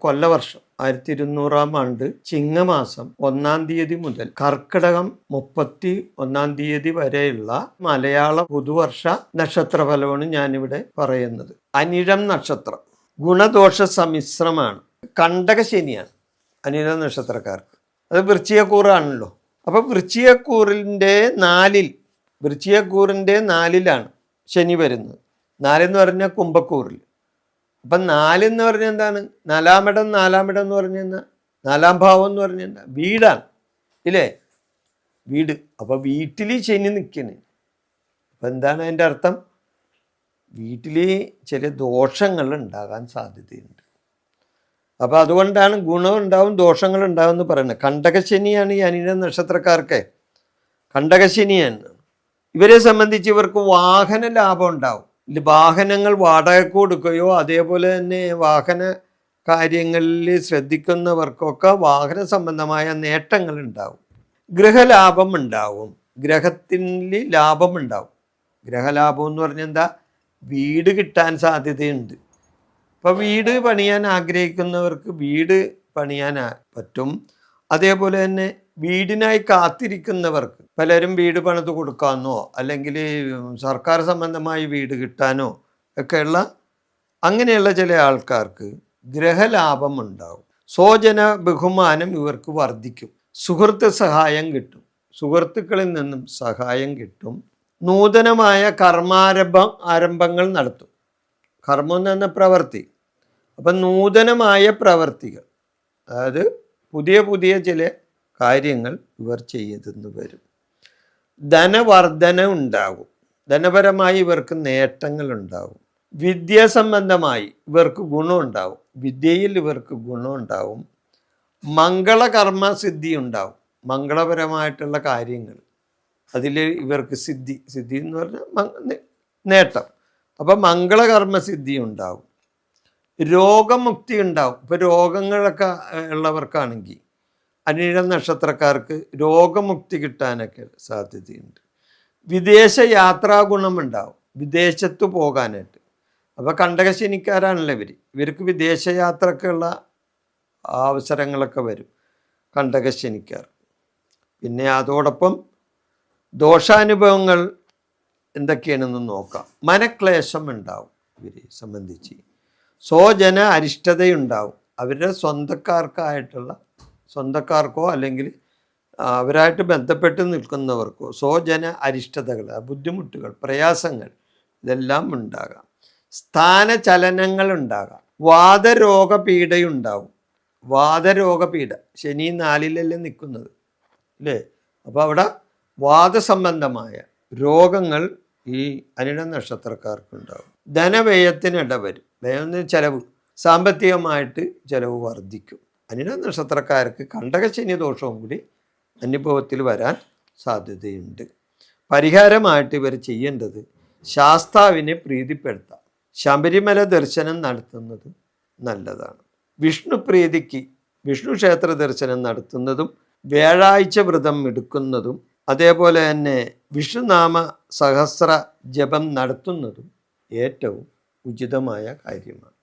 കൊല്ലവർഷം ആയിരത്തി ഇരുന്നൂറാം ആണ്ട് ചിങ്ങമാസം ഒന്നാം തീയതി മുതൽ കർക്കിടകം മുപ്പത്തി ഒന്നാം തീയതി വരെയുള്ള മലയാള പുതുവർഷ നക്ഷത്രഫലമാണ് ഞാനിവിടെ പറയുന്നത്. അനിഴം നക്ഷത്രം ഗുണദോഷ സമ്മിശ്രമാണ്. കണ്ടക ശനിയാണ് അനിഴം നക്ഷത്രക്കാർക്ക്. അത് വൃശ്ചികക്കൂറാണല്ലോ. അപ്പോൾ വൃശ്ചികക്കൂറിന്റെ നാലിൽ വൃശ്ചികക്കൂറിന്റെ നാലിലാണ് ശനി വരുന്നത്. നാലെന്ന് പറഞ്ഞാൽ കുംഭക്കൂറിൽ. അപ്പം നാലെന്ന് പറഞ്ഞാൽ എന്താണ്? നാലാമിടം നാലാമിടം എന്ന് പറഞ്ഞു നാലാം ഭാവം എന്ന് പറഞ്ഞു കഴിഞ്ഞാൽ വീടാണ്. ഇല്ലേ? വീട്. അപ്പോൾ വീട്ടിൽ ശനി നിൽക്കണേ അപ്പം എന്താണ് അതിന്റെ അർത്ഥം? വീട്ടിൽ ചില ദോഷങ്ങൾ ഉണ്ടാകാൻ സാധ്യതയുണ്ട്. അപ്പോൾ അതുകൊണ്ടാണ് ഗുണം ഉണ്ടാവും ദോഷങ്ങൾ ഉണ്ടാവും എന്ന് പറയുന്നത്. കണ്ടകശനിയാണ് ഈ അനിഴ നക്ഷത്രക്കാർക്ക്. കണ്ടകശനിയാണ് ഇവരെ സംബന്ധിച്ച് ഇവർക്ക് വാഹന ലാഭം ഉണ്ടാവും. വാഹനങ്ങൾ വാടകയ്ക്ക് കൊടുക്കുകയോ അതേപോലെ തന്നെ വാഹന കാര്യങ്ങളിൽ ശ്രദ്ധിക്കുന്നവർക്കൊക്കെ വാഹന സംബന്ധമായ നേട്ടങ്ങൾ ഉണ്ടാവും. ഗൃഹലാഭം ഉണ്ടാവും. ഗ്രഹത്തിൽ ലാഭം ഉണ്ടാവും. ഗ്രഹലാഭം എന്ന് പറഞ്ഞാൽ എന്താ? വീട് കിട്ടാൻ സാധ്യതയുണ്ട്. അപ്പോൾ വീട് പണിയാൻ ആഗ്രഹിക്കുന്നവർക്ക് വീട് പണിയാൻ പറ്റും. അതേപോലെ തന്നെ വീടിനായി കാത്തിരിക്കുന്നവർക്ക് പലരും വീട് പണിത് കൊടുക്കാമെന്നോ അല്ലെങ്കിൽ സർക്കാർ സംബന്ധമായി വീട് കിട്ടാനോ ഒക്കെയുള്ള അങ്ങനെയുള്ള ചില ആൾക്കാർക്ക് ഗ്രഹലാഭം ഉണ്ടാവും. സ്വജന ബഹുമാനം ഇവർക്ക് വർദ്ധിക്കും. സുഹൃത്ത് സഹായം കിട്ടും. സുഹൃത്തുക്കളിൽ നിന്നും സഹായം കിട്ടും. നൂതനമായ കർമാരംഭം ആരംഭങ്ങൾ നടത്തും. കർമ്മം എന്ന പ്രവൃത്തി. അപ്പം നൂതനമായ പ്രവൃത്തികൾ. അതായത് പുതിയ പുതിയ ചില കാര്യങ്ങൾ ഇവർ ചെയ്തെന്ന് വരും. ധനവർധന ഉണ്ടാകും ധനപരമായി ഇവർക്ക് നേട്ടങ്ങൾ ഉണ്ടാകും വിദ്യാസംബന്ധമായി ഇവർക്ക് ഗുണമുണ്ടാവും. വിദ്യയിൽ ഇവർക്ക് ഗുണമുണ്ടാവും. മംഗളകർമ്മ സിദ്ധി ഉണ്ടാവും മംഗളപരമായിട്ടുള്ള കാര്യങ്ങൾ. അതിൽ ഇവർക്ക് സിദ്ധി സിദ്ധി എന്ന് പറഞ്ഞാൽ നേട്ടം. അപ്പം മംഗളകർമ്മ സിദ്ധി ഉണ്ടാവും രോഗമുക്തി ഉണ്ടാവും ഇപ്പോൾ രോഗങ്ങളൊക്കെ ഉള്ളവർക്കാണെങ്കിൽ അനിഴ നക്ഷത്രക്കാർക്ക് രോഗമുക്തി കിട്ടാനൊക്കെ സാധ്യതയുണ്ട്. വിദേശ യാത്രാ ഗുണമുണ്ടാവും. വിദേശത്ത് പോകാനായിട്ട്. അപ്പോൾ കണ്ടകശനിക്കാരാണല്ലോ ഇവർ ഇവർക്ക് വിദേശയാത്രക്കുള്ള അവസരങ്ങളൊക്കെ വരും കണ്ടകശനിക്കാർ. പിന്നെ അതോടൊപ്പം ദോഷാനുഭവങ്ങൾ എന്തൊക്കെയാണെന്ന് നോക്കാം. മനക്ലേശം ഉണ്ടാവും ഇവരെ സംബന്ധിച്ച്. സ്വജന അരിഷ്ടതയുണ്ടാവും. അവരുടെ സ്വന്തക്കാർക്കായിട്ടുള്ള സ്വന്തക്കാർക്കോ അല്ലെങ്കിൽ അവരായിട്ട് ബന്ധപ്പെട്ട് നിൽക്കുന്നവർക്കോ സ്വജന അരിഷ്ടതകൾ ബുദ്ധിമുട്ടുകൾ പ്രയാസങ്ങൾ ഇതെല്ലാം ഉണ്ടാകാം. സ്ഥാനചലനങ്ങൾ ഉണ്ടാകാം. വാദരോഗപീഠയുണ്ടാവും. വാദരോഗപീഠ. ശനി നാലിലല്ലേ നിൽക്കുന്നത് അല്ലേ? അപ്പോൾ അവിടെ വാദസംബന്ധമായ രോഗങ്ങൾ ഈ അനിട നക്ഷത്രക്കാർക്കുണ്ടാവും ധനവ്യയത്തിനിട ഇടവരും വ്യയം ചെലവ് സാമ്പത്തികമായിട്ട് ചിലവ് വർദ്ധിക്കും. അനിഴ നക്ഷത്രക്കാർക്ക് കണ്ടകശനി ദോഷവും കൂടി അനുഭവത്തിൽ വരാൻ സാധ്യതയുണ്ട്. പരിഹാരമായിട്ട് ഇവർ ചെയ്യേണ്ടത് ശാസ്താവിനെ പ്രീതിപ്പെടുത്താം. ശബരിമല ദർശനം നടത്തുന്നത് നല്ലതാണ്. വിഷ്ണു പ്രീതിക്ക് വിഷ്ണു ക്ഷേത്ര ദർശനം നടത്തുന്നതും വ്യാഴാഴ്ച വ്രതം എടുക്കുന്നതും അതേപോലെ തന്നെ വിഷ്ണുനാമ സഹസ്ര ജപം നടത്തുന്നതും ഏറ്റവും ഉചിതമായ കാര്യമാണ്.